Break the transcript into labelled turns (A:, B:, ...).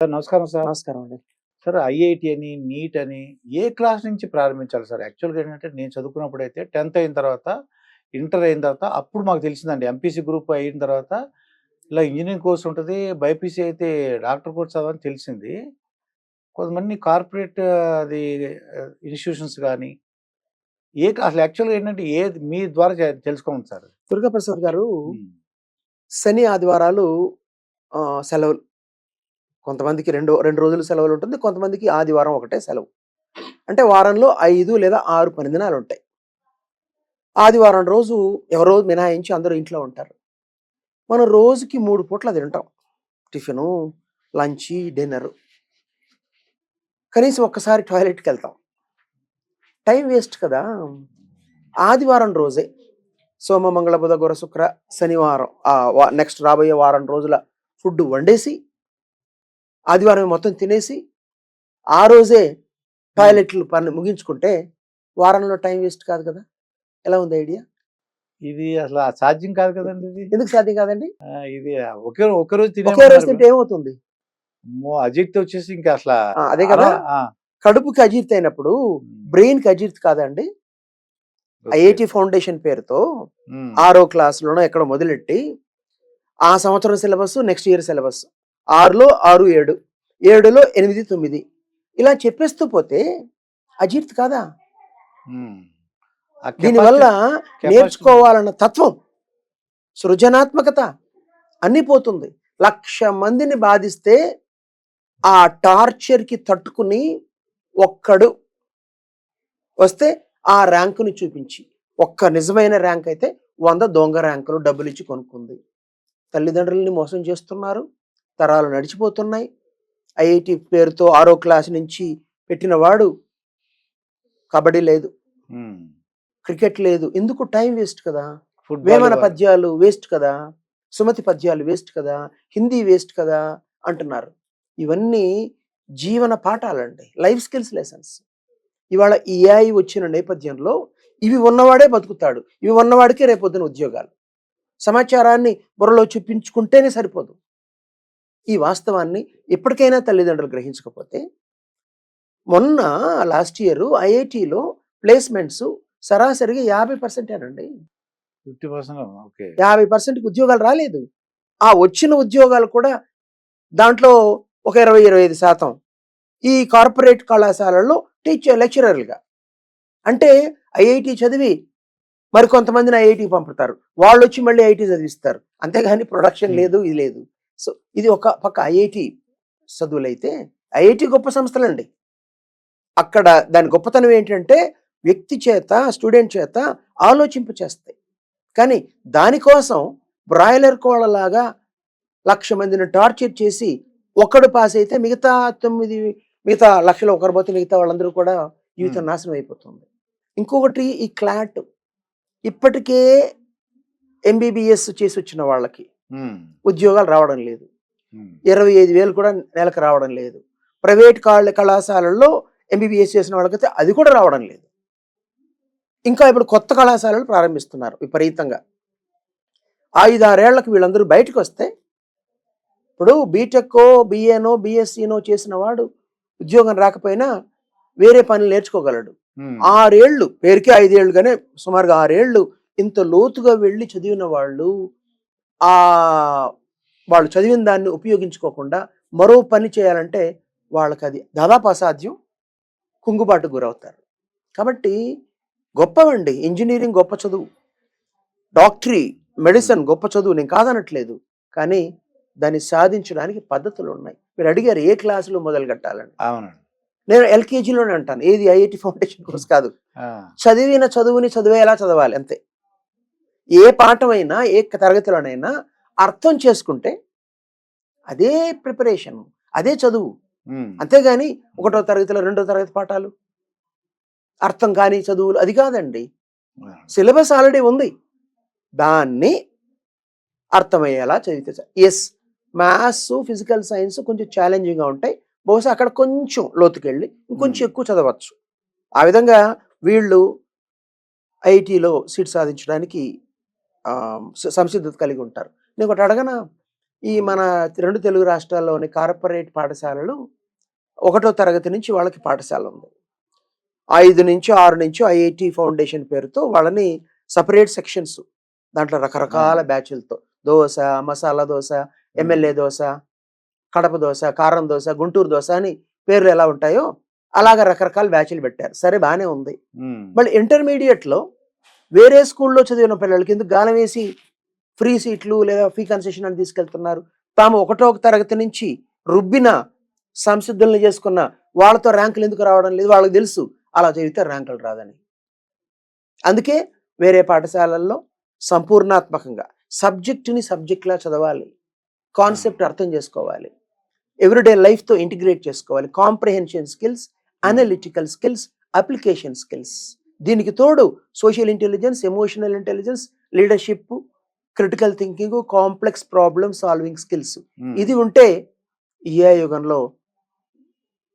A: Sir నమస్కారం sir.
B: నమస్కారం అండి.
A: సార్ ఐఐటి అని నీట్ అని ఏ క్లాస్ నుంచి ప్రారంభించాలి సార్? యాక్చువల్గా ఏంటంటే నేను చదువుకున్నప్పుడు అయితే టెన్త్ అయిన తర్వాత ఇంటర్ అయిన తర్వాత అప్పుడు మాకు తెలిసిందండి. ఎంపీసీ గ్రూప్ అయిన తర్వాత ఇలా ఇంజనీరింగ్ కోర్స్ ఉంటుంది బైపీసీ అయితే డాక్టర్ కోర్స్ చదవని తెలిసింది. కొంతమంది కార్పొరేట్ అది ఇన్స్టిట్యూషన్స్ కానీ ఏ అసలు యాక్చువల్గా ఏంటంటే ఏ మీ ద్వారా తెలుసుకోండి సార్.
B: దుర్గాప్రసాద్ గారు శని ఆదివారాలు సెలవులు. కొంతమందికి రెండు రెండు రోజులు సెలవులు ఉంటుంది కొంతమందికి ఆదివారం ఒకటే సెలవు. అంటే వారంలో ఐదు లేదా ఆరు పని దినాలు ఉంటాయి. ఆదివారం రోజు ఎవరో మినహాయించి అందరూ ఇంట్లో ఉంటారు. మనం రోజుకి మూడు పూట్ల తింటాం. Tiffin lunch dinner. కనీసం ఒక్కసారి టాయిలెట్కి వెళ్తాం. టైం వేస్ట్ కదా. ఆదివారం రోజే. సోమ మంగళ బుధ గుర శుక్ర శనివారం నెక్స్ట్ రాబోయే వారం రోజుల ఫుడ్ వండేసి ఆదివారం మొత్తం తినేసి ఆ రోజే టాయిలెట్లు పని ముగించుకుంటే వారంలో టైం వేస్ట్ కాదు కదా? ఎలా ఉంది ఐడియా?
A: ఇది అసలు సాధ్యం కాదు కదండి ఇది.
B: ఎందుకు సాధ్యం కాదండి?
A: ఇది ఒకే ఒకే రోజు
B: ఒకే రోజు
A: తినే
B: తింటే ఏమవుతుంది?
A: అజిత్ వచ్చేసి ఇంకా అసలు
B: అదే కదా. కడుపుకి అజీర్తి అయినప్పుడు బ్రెయిన్కి అజీర్తి కాదండి. ఐఐటి ఫౌండేషన్ పేరుతో ఆరో క్లాసులోనో ఎక్కడ మొదలెట్టి ఆ సంవత్సరం సిలబస్ నెక్స్ట్ ఇయర్ సిలబస్ ఆరులో ఆరు ఏడు ఏడులో ఎనిమిది తొమ్మిది. ఇలా చెప్పేస్తూ పోతే అజీర్తి కాదా? దీనివల్ల నేర్చుకోవాలన్న తత్వం సృజనాత్మకత అన్ని పోతుంది. లక్ష మందిని బాధిస్తే ఆ టార్చర్కి తట్టుకుని ఒక్కడు వస్తే ఆ ర్యాంకుని చూపించి ఒక్క నిజమైన ర్యాంక్ అయితే వంద దొంగ ర్యాంకులు డబ్బులు ఇచ్చి కొనుక్కుంది. తల్లిదండ్రులని మోసం చేస్తున్నారు. తరాలు నడిచిపోతున్నాయి. ఐఐటి పేరుతో ఆరో క్లాస్ నుంచి పెట్టిన వాడు కబడ్డీ లేదు. క్రికెట్ లేదు. ఎందుకు? టైం వేస్ట్ కదా. వేమన పద్యాలు వేస్ట్ కదా. సుమతి పద్యాలు వేస్ట్ కదా. హిందీ వేస్ట్ కదా అంటున్నారు. ఇవన్నీ జీవన పాఠాలండి. Life skills lessons. ఇవాళ ఏఐ వచ్చిన నేపథ్యంలో ఇవి ఉన్నవాడే బతుకుతాడు. ఇవి ఉన్నవాడికే రేపొద్దున ఉద్యోగాలు. సమాచారాన్ని బుర్రలో చూపించుకుంటేనే సరిపోదు. ఈ వాస్తవాన్ని ఎప్పటికైనా తల్లిదండ్రులు గ్రహించకపోతే మొన్న లాస్ట్ ఇయర్ ఐఐటిలో ప్లేస్మెంట్స్ సరాసరిగా యాభై పర్సెంటేనండి.
A: Fifty percent? ఓకే.
B: యాభై పర్సెంట్కి ఉద్యోగాలు రాలేదు. ఆ వచ్చిన ఉద్యోగాలు కూడా దాంట్లో ఒక ఇరవై ఇరవై ఐదు శాతం ఈ కార్పొరేట్ కళాశాలల్లో టీచర్ లెక్చరర్లుగా. అంటే ఐఐటి చదివి మరి కొంతమందిని ఐఐటికి పంపుతారు. వాళ్ళు వచ్చి మళ్ళీ ఐఐటి చదివిస్తారు. అంతేగాని ప్రొడక్షన్. లేదు ఇది లేదు. సో ఇది ఒక పక్క ఐఐటి చదువులైతే ఐఐటి గొప్ప సంస్థలండి. అక్కడ దాని గొప్పతనం ఏంటంటే వ్యక్తి చేత స్టూడెంట్ చేత ఆలోచింప చేస్తాయి. కానీ దానికోసం బ్రాయిలర్ కోళ్ళలాగా లక్ష మందిని టార్చర్ చేసి ఒక్కడు పాస్ అయితే మిగతా తొమ్మిది మిగతా లక్షలు ఒకరు పోతే మిగతా వాళ్ళందరూ కూడా జీవితం. నాశనం అయిపోతుంది. ఇంకొకటి ఈ క్లాట్. ఇప్పటికే ఎంబీబీఎస్ చేసి వచ్చిన వాళ్ళకి ఉద్యోగాలు రావడం లేదు. ఇరవై ఐదు వేలు కూడా నెలకు రావడం లేదు. ప్రైవేట్ కాళ్ళ కళాశాలల్లో ఎంబీబీఎస్ చేసిన వాళ్ళకైతే అది కూడా రావడం లేదు. ఇంకా ఇప్పుడు కొత్త కళాశాలలు ప్రారంభిస్తున్నారు విపరీతంగా. ఐదారేళ్ళకు వీళ్ళందరూ బయటకు వస్తే ఇప్పుడు బీటెక్కో బిఏనో బిఎస్సీనో చేసిన వాడు ఉద్యోగం రాకపోయినా వేరే పనులు నేర్చుకోగలడు. ఆరేళ్ళు పేరుకే ఐదేళ్ళుగానే సుమారుగా ఆరేళ్ళు ఇంత లోతుగా వెళ్ళి చదివిన వాళ్ళు ఆ వాళ్ళు చదివిన దాన్ని ఉపయోగించుకోకుండా మరో పని చేయాలంటే వాళ్ళకి అది దాదాపు అసాధ్యం. కుంగుబాటు గురవుతారు. కాబట్టి గొప్పవండి. ఇంజనీరింగ్ గొప్ప చదువు. డాక్టరీ మెడిసిన్ గొప్ప చదువు. నేను కాదనట్లేదు. కానీ దాన్ని సాధించడానికి పద్ధతులు ఉన్నాయి. మీరు అడిగారు ఏ క్లాసులో మొదలు కట్టాలని.
A: అవునండి.
B: నేను ఎల్కేజీలోనే అంటాను ఏది ఐఐటి ఫౌండేషన్ కోర్స్ కాదు. చదివిన చదువుని చదివేలా చదవాలి. అంతే. ఏ పాఠమైనా ఏ తరగతిలోనైనా అర్థం చేసుకుంటే అదే ప్రిపరేషన్ అదే చదువు. అంతేగాని ఒకటో తరగతిలో రెండో తరగతి పాఠాలు. అర్థం కాని చదువులు అది కాదండి. సిలబస్ ఆల్రెడీ ఉంది. దాన్ని అర్థమయ్యేలా చదివితే ఎస్ మ్యాథ్స్ ఫిజికల్ సైన్స్ కొంచెం ఛాలెంజింగ్గా ఉంటాయి. బహుశా అక్కడ కొంచెం లోతుకెళ్ళి ఇంకొంచెం. ఎక్కువ చదవచ్చు. ఆ విధంగా వీళ్ళు ఐటీలో సీట్ సాధించడానికి సంసిద్ధత కలిగి ఉంటారు. నేను ఒకటి అడగనా? ఈ మన రెండు తెలుగు రాష్ట్రాల్లోని కార్పొరేట్ పాఠశాలలు ఒకటో తరగతి నుంచి వాళ్ళకి పాఠశాల ఉంది. ఐదు నుంచి ఆరు నుంచి ఐఐటి ఫౌండేషన్ పేరుతో వాళ్ళని సపరేట్ సెక్షన్స్ దాంట్లో రకరకాల బ్యాచ్లతో దోశ మసాలా దోశ ఎమ్మెల్యే దోశ కడప దోశ కారం దోశ గుంటూరు దోశ అని పేర్లు ఎలా ఉంటాయో అలాగ రకరకాల బ్యాచ్లు పెట్టారు. సరే బాగానే ఉంది. మళ్ళీ ఇంటర్మీడియట్లో వేరే స్కూల్లో చదివిన పిల్లలకి ఎందుకు గాలం వేసి ఫ్రీ సీట్లు లేదా ఫీ కన్సెషన్ అని తీసుకెళ్తున్నారు? తాము ఒకటో తరగతి నుంచి రుబ్బిన సంసిద్ధుల్ని చేసుకున్న వాళ్ళతో ర్యాంకులు ఎందుకు రావడం లేదు? వాళ్ళకి తెలుసు. అలా చదివితే ర్యాంకులు రాదని. అందుకే వేరే పాఠశాలల్లో సంపూర్ణాత్మకంగా సబ్జెక్టుని సబ్జెక్ట్లా చదవాలి. కాన్సెప్ట్ అర్థం చేసుకోవాలి. ఎవ్రీడే లైఫ్తో ఇంటిగ్రేట్ చేసుకోవాలి. Comprehension skills analytical skills application skills. దీనికి తోడు social intelligence emotional intelligence leadership critical thinking complex problem solving skills. ఇది ఉంటే ఈ యుగంలో